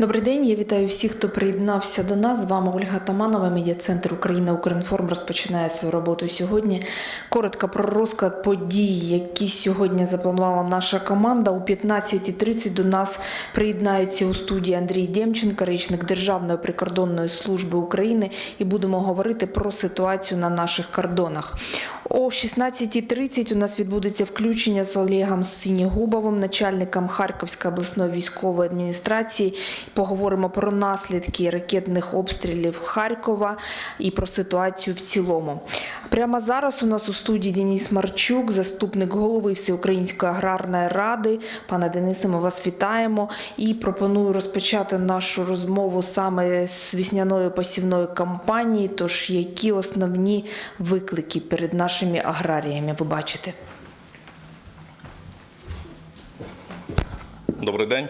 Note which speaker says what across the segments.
Speaker 1: Добрий день. Я вітаю всіх, хто приєднався до нас. З вами Ольга Таманова, медіа-центр Україна Укрінформ розпочинає свою роботу сьогодні. Коротко про розклад подій, які сьогодні запланувала наша команда. У 15.30 до нас приєднається у студії Андрій Демченко, речник Державної прикордонної служби України, і будемо говорити про ситуацію на наших кордонах. О 16.30 у нас відбудеться включення з Олегом Синігубовим, начальником Харківської обласної військової адміністрації. Поговоримо про наслідки ракетних обстрілів Харкова і про ситуацію в цілому. Прямо зараз у нас у студії Деніс Марчук, заступник голови Всеукраїнської аграрної ради. Пане Денисе, ми вас вітаємо і пропоную розпочати нашу розмову саме з весняної посівної кампанії. Тож які основні виклики перед нашими аграріями ви бачите?
Speaker 2: Добрий день.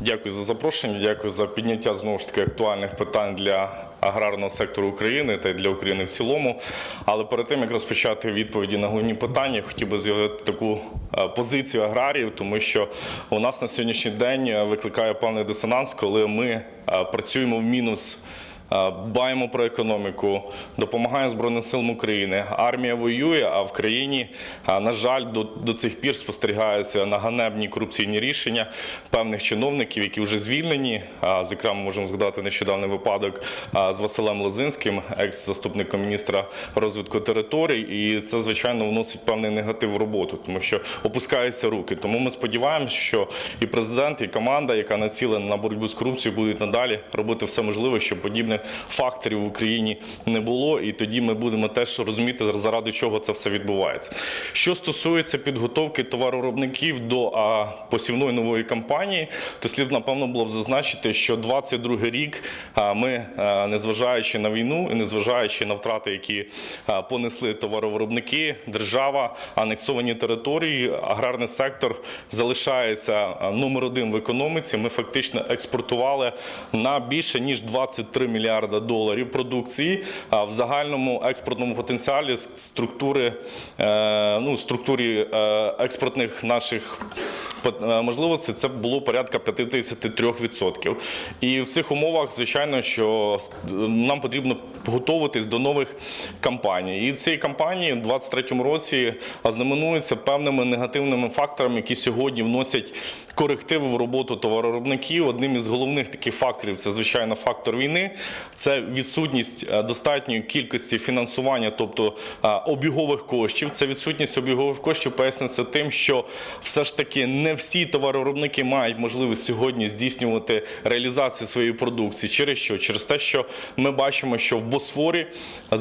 Speaker 2: Дякую за запрошення, дякую за підняття знову ж таки актуальних питань для аграрного сектору України та й для України в цілому. Але перед тим як розпочати відповіді на головні питання, хотів би з'явити таку позицію аграріїв, тому що у нас на сьогоднішній день викликає певний дисонанс, коли ми працюємо в мінус. Е, Дбаємо про економіку, допомагаємо Збройним силам України. Армія воює, а в країні, е, на жаль, до, до цих пір спостерігаються наганебні корупційні рішення певних чиновників, які вже звільнені. Е, Зокрема, можемо згадати нещодавний випадок з Василем Лозинським, екс-заступником міністра розвитку територій. І це, звичайно, вносить певний негатив в роботу, тому що опускаються руки. Тому ми сподіваємося, що і президент, і команда, яка націлена на боротьбу з корупцією, будуть надалі робити все можливе, щоб подібних факторів в Україні не було. І тоді ми будемо теж розуміти, заради чого це все відбувається. Що стосується підготовки товаровиробників до посівної нової кампанії, то слід напевно було б зазначити, що 22 рік ми, незважаючи на війну і незважаючи на втрати, які понесли товаровиробники, держава, анексовані території, аграрний сектор залишається номер один в економіці. Ми фактично експортували на більше ніж 23 мільярда доларів продукції. А в загальному експортному потенціалі структури е, ну структурі е, експортних наших е, це було порядка 53%. І в цих умовах, звичайно, що нам потрібно готуватись до нових кампаній. І ці кампанії в 2023 році ознаменуються певними негативними факторами, які сьогодні вносять корективи в роботу товаровиробників. Одним із головних таких факторів це звичайно фактор війни, це відсутність е, достатньої кількості фінансування, тобто е, обігових коштів. Це відсутність обігових коштів пояснюється тим, що все ж таки не всі товаровиробники мають можливість сьогодні здійснювати реалізацію своєї продукції. Через що? Через те, що ми бачимо, що в Босфорі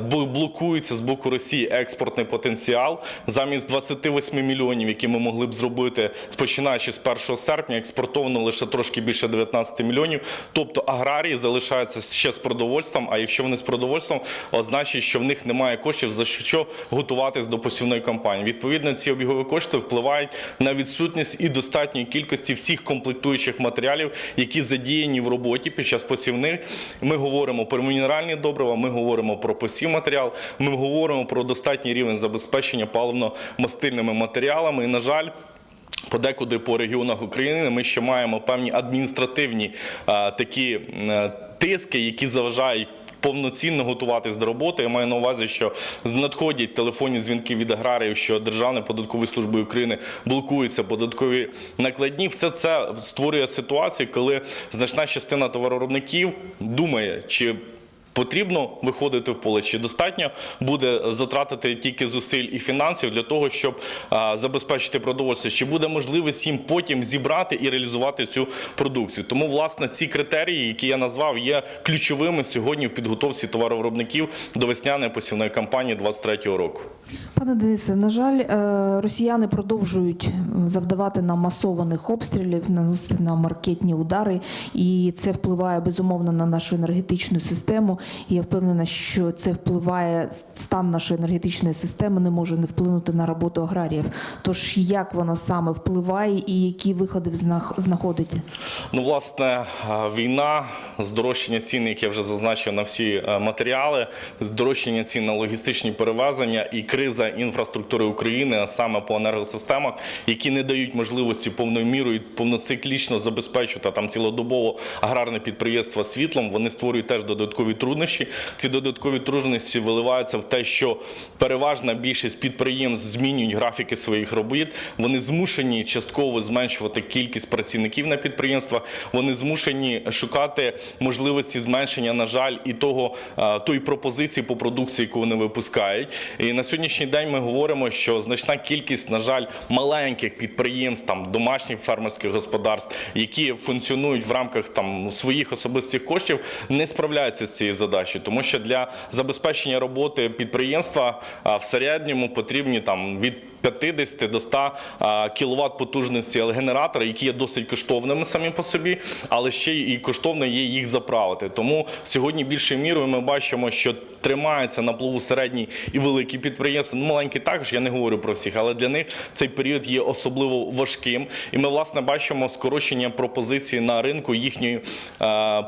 Speaker 2: блокується з боку Росії експортний потенціал замість 28 мільйонів, які ми могли б зробити починаючи з 1 серпня, експортовано лише трошки більше 19 мільйонів. Тобто аграрії залишаються ще з продовольством. А якщо вони з продовольством, означить, що в них немає коштів за що готуватись до посівної кампанії. Відповідно, ці обігові кошти впливають на відсутність і достатньої кількості всіх комплектуючих матеріалів, які задіяні в роботі під час посівних. Ми говоримо про мінеральні добрива, ми говоримо про посів матеріал, ми говоримо про достатній рівень забезпечення паливно-мастильними матеріалами. І, на жаль, Подекуди по регіонах України ми ще маємо певні адміністративні е, такі е, тиски, які заважають. Повноцінно готуватись до роботи. Я маю на увазі, що надходять телефонні дзвінки від аграріїв, що Державна податкова служба України блокуються податкові накладні. Все це створює ситуацію, коли значна частина товаровиробників думає, чи Потрібно виходити в поле, чи достатньо буде затратити тільки зусиль і фінансів для того, щоб забезпечити продовольство, чи буде можливість їм потім зібрати і реалізувати цю продукцію. Тому, власне, ці критерії, які я назвав, є ключовими сьогодні в підготовці товаровиробників до весняної посівної кампанії 2023 року.
Speaker 1: Пане Денисе, на жаль, е, росіяни продовжують завдавати нам масованих обстрілів, наносити нам ракетні удари, і це впливає безумовно на нашу енергетичну систему. І я впевнена, що це впливає стан нашої енергетичної системи, не може не вплинути на роботу аграріїв. Тож як воно саме впливає і які виходи ви знах-
Speaker 2: Ну, власне, війна здорожчання цін, як я вже зазначив, на всі е, матеріали, здорожчання цін на логістичні перевезення і криза інфраструктури України, а саме по енергосистемах, які не дають можливості повною мірою повноциклічно забезпечувати там цілодобово аграрне підприємство світлом. Вони створюють теж додаткові труднощі. Ці додаткові труднощі виливаються в те, що переважна більшість підприємств змінюють графіки своїх робіт. Вони змушені частково зменшувати кількість працівників на підприємствах. Вони змушені шукати можливості зменшення, на жаль, і того е, тої пропозиції по продукції, яку вони випускають. І на сьогоднішній день ми говоримо, що значна кількість, на жаль, маленьких підприємств, там домашніх фермерських господарств, які функціонують в рамках там своїх особистих коштів, не справляються з цією задачею, тому що для забезпечення роботи підприємства в середньому потрібні там від 50 до 100 кВт потужності генератора, які є досить коштовними самі по собі, але ще і коштовно є їх заправити. Тому сьогодні більшою мірою ми бачимо, що тримаються на плаву середні і великі підприємства. Ну, маленькі також, я не говорю про всіх, але для них цей період є особливо важким. І ми, власне, бачимо скорочення пропозиції на ринку їхньої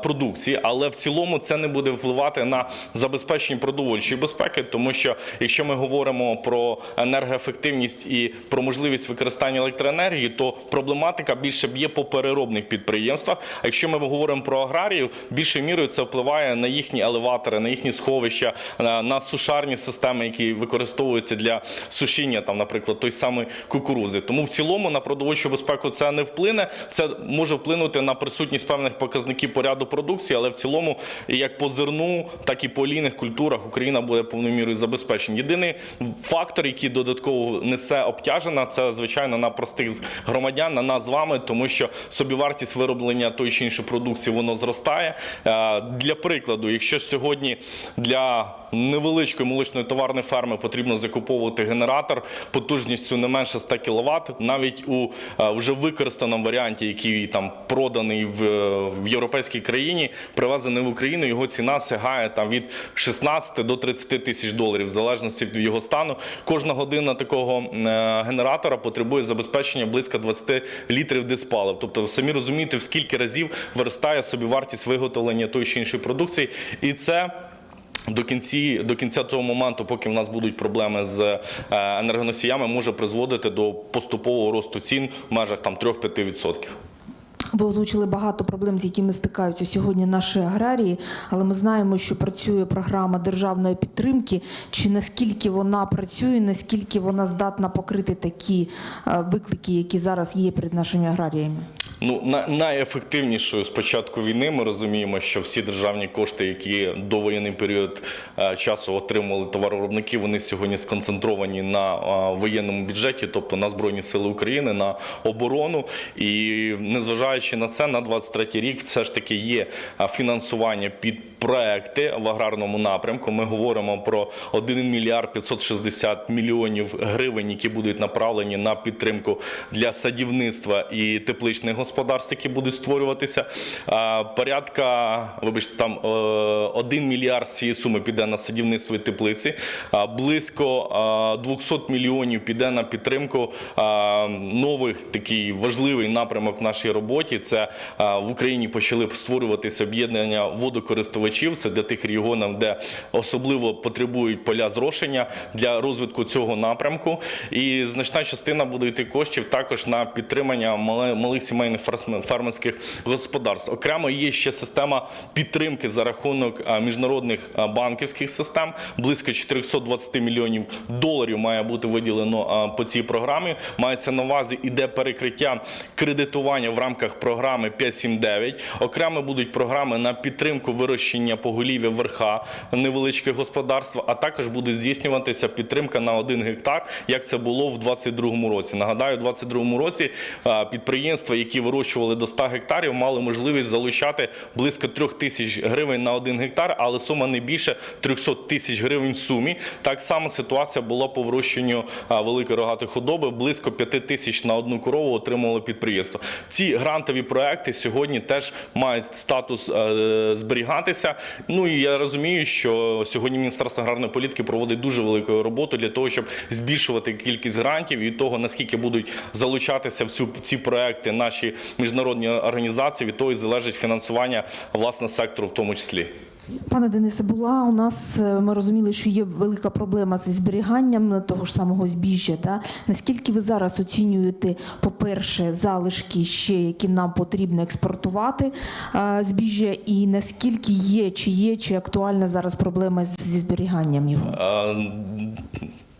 Speaker 2: продукції. Але в цілому це не буде впливати на забезпечення продовольчої безпеки, тому що якщо ми говоримо про енергоефективність і про можливість використання електроенергії, то проблематика більше б'є по переробних підприємствах. А якщо ми говоримо про аграрію, більшою мірою це впливає на їхні елеватори, на їхні сховища, на сушарні системи, які використовуються для сушіння, там, наприклад, той самий кукурузи. Тому в цілому на продовольчу безпеку це не вплине. Це може вплинути на присутність певних показників по ряду продукції, але в цілому, як по зерну, так і по олійних культурах Україна буде повною мірою забезпечена. Єдиний фактор, який додатково несе обтяжена, це звичайно на простих громадян, на нас з вами, тому що собівартість вироблення тої чи іншої продукції воно зростає. Е, Для прикладу, якщо сьогодні для невеличкої молочної товарної ферми потрібно закуповувати генератор потужністю не менше 100 кВт, навіть у е, вже використаному варіанті, який там проданий в, в європейській країні, привезений в Україну, його ціна сягає там від 16 до 30 тисяч доларів, в залежності від його стану. Кожна година такого е, генератора потребує забезпечення близько 20 літрів диспалив. Тобто, самі розумієте, в скільки разів виростає собівартість виготовлення тої чи іншої продукції, і це. До кінці до кінця того моменту, поки в нас будуть проблеми з е, енергоносіями, може призводити до поступового росту цін в межах там 3-5%.
Speaker 1: Ви озвучили багато проблем, з якими стикаються сьогодні наші аграрії, але ми знаємо, що працює програма державної підтримки. Чи наскільки вона працює, наскільки вона здатна покрити такі е, виклики, які зараз є перед нашими аграріями?
Speaker 2: Ну на найефективнішою з початку війни ми розуміємо, що всі державні кошти, які до воєнний період е, часу отримували товаровиробники, вони сьогодні сконцентровані на е, воєнному бюджеті, тобто на збройні сили України, на оборону. І незважаючи на це, на 23 рік все ж таки є е, фінансування під. Проекти в аграрному напрямку. Ми говоримо про 1 мільярд 560 мільйонів гривень, які будуть направлені на підтримку для садівництва і тепличних господарств, які будуть створюватися. Порядка, вибачте, там е, 1 мільярд з цієї суми піде на садівництво і теплиці. Близько 200 мільйонів піде на підтримку нових такий важливий напрямок в нашій роботі. Це в Україні почали створюватися об'єднання водокористувачів. Це для тих регіонів, де особливо потребують поля зрошення для розвитку цього напрямку. І значна частина буде йти коштів також на підтримання мали- малих сімейних фермерських господарств. Окремо є ще система підтримки за рахунок міжнародних банківських систем. Близько 420 мільйонів доларів має бути виділено по цій програмі. Мається на увазі іде перекриття кредитування в рамках програми 579. Окремо будуть програми на підтримку вирощення поголів'я верха невеличких господарств, а також буде здійснюватися підтримка на 1 гектар, як це було в 2022 році. Нагадаю, в 2022 році підприємства, які вирощували до 100 гектарів, мали можливість залучати близько 3 тисяч гривень на 1 гектар, але сума не більше 300 тисяч гривень в сумі. Так само ситуація була по вирощенню великої рогатої худоби. Близько 5 тисяч на одну корову отримували підприємство. Ці грантові проекти сьогодні теж мають статус е, зберігатися. Відбувається. Ну і я розумію, що сьогодні Міністерство аграрної політики проводить дуже велику роботу для того, щоб збільшувати кількість грантів і того, наскільки будуть залучатися в ці проекти наші міжнародні організації, від того і залежить фінансування власне сектору, в тому числі.
Speaker 1: Пане Денисе, була у нас, е, ми розуміли, що є велика проблема зі зберіганням того ж самого збіжжя. Да? Наскільки ви зараз оцінюєте, по-перше, залишки ще, які нам потрібно експортувати е, збіжжя, і наскільки є, чи є, чи актуальна зараз проблема зі зберіганням його?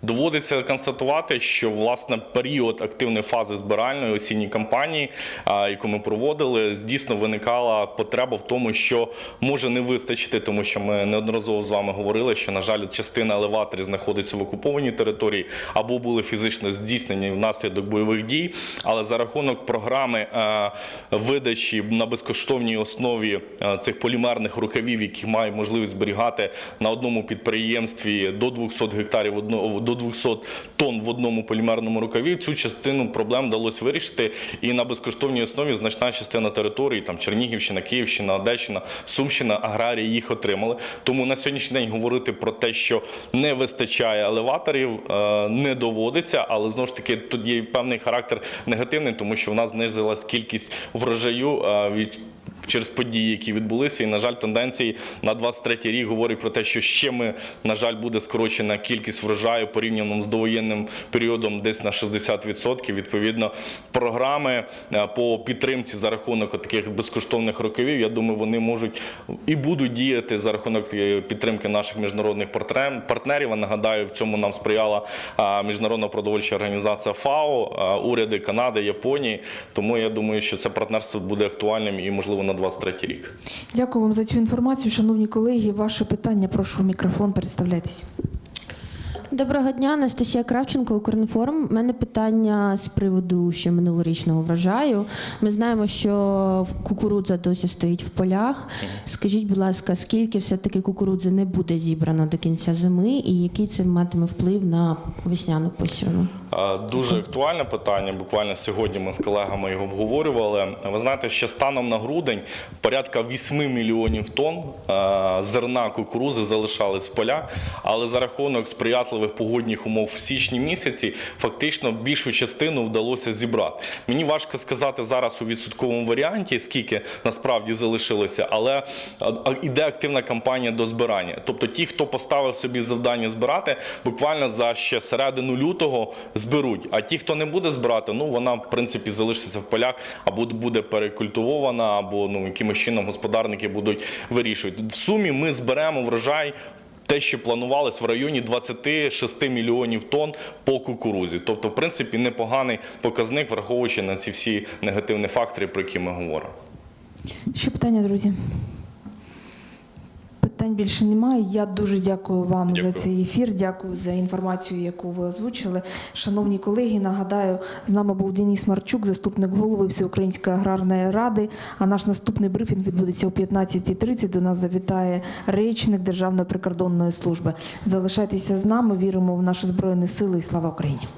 Speaker 2: Доводиться констатувати, що власне період активної фази збиральної осінньої кампанії, яку ми проводили, дійсно виникала потреба в тому, що може не вистачити, тому що ми неодноразово з вами говорили, що на жаль, частина елеваторів знаходиться в окупованій території або були фізично здійснені внаслідок бойових дій. Але за рахунок програми видачі на безкоштовній основі цих полімерних рукавів, які мають можливість зберігати на одному підприємстві до 200 гектарів до 200 тонн в одному полімерному рукаві. Цю частину проблем вдалося вирішити. І на безкоштовній основі значна частина території, там Чернігівщина, Київщина, Одещина, Сумщина, аграрії їх отримали. Тому на сьогоднішній день говорити про те, що не вистачає елеваторів, е, не доводиться. Але знову ж таки тут є певний характер негативний, тому що в нас знизилась кількість врожаю е, від. Через події, які відбулися, і на жаль, тенденції на 23-й рік говорять про те, що ще ми, на жаль, буде скорочена кількість врожаю порівняно з довоєнним періодом, десь на 60%. Відповідно, програми е, по підтримці за рахунок таких безкоштовних років, я думаю, вони можуть і будуть діяти за рахунок е, підтримки наших міжнародних партнер- партнерів. А нагадаю, в цьому нам сприяла міжнародна продовольча організація ФАО, уряди Канади, Японії. Тому я думаю, що це партнерство буде актуальним і можливо на 23 рік.
Speaker 1: Дякую вам за цю інформацію, шановні колеги. Ваше питання, прошу мікрофон, представляйтесь.
Speaker 3: Доброго дня, Анастасія Кравченко, Укрінформ. У мене питання з приводу ще минулорічного врожаю. Ми знаємо, що кукурудза досі стоїть в полях. Скажіть, будь ласка, скільки все-таки кукурудзи не буде зібрано до кінця зими, і який це матиме вплив на весняну посівну?
Speaker 2: Дуже актуальне питання. Буквально сьогодні ми з колегами його обговорювали. Ви знаєте, що станом на грудень порядка 8 мільйонів тонн зерна кукурузи залишались в полях, але за рахунок сприятливих погодних умов в січні місяці фактично більшу частину вдалося зібрати. Мені важко сказати зараз у відсотковому варіанті, скільки насправді залишилося, але е, іде активна кампанія до збирання. Тобто ті, хто поставив собі завдання збирати, буквально за ще середину лютого зберуть. А ті, хто не буде збирати, ну вона в принципі залишиться в полях або буде перекультивована, або ну якимось чином господарники будуть вирішувати. В сумі ми зберемо врожай. Те, що планувалось в районі 26 мільйонів тонн по кукурузі. Тобто, в принципі, непоганий показник, враховуючи на ці всі негативні фактори, про які ми говоримо.
Speaker 1: Ще питання, друзі? Питань більше немає. Я дуже дякую вам
Speaker 2: Дякую.
Speaker 1: за цей ефір. Дякую за інформацію, яку ви озвучили. Шановні колеги, нагадаю, з нами був Деніс Марчук, заступник голови Всеукраїнської аграрної ради. А наш наступний брифінг відбудеться о 15.30. До нас завітає речник Державної прикордонної служби. Залишайтеся з нами. Віримо в наші збройні сили і слава Україні.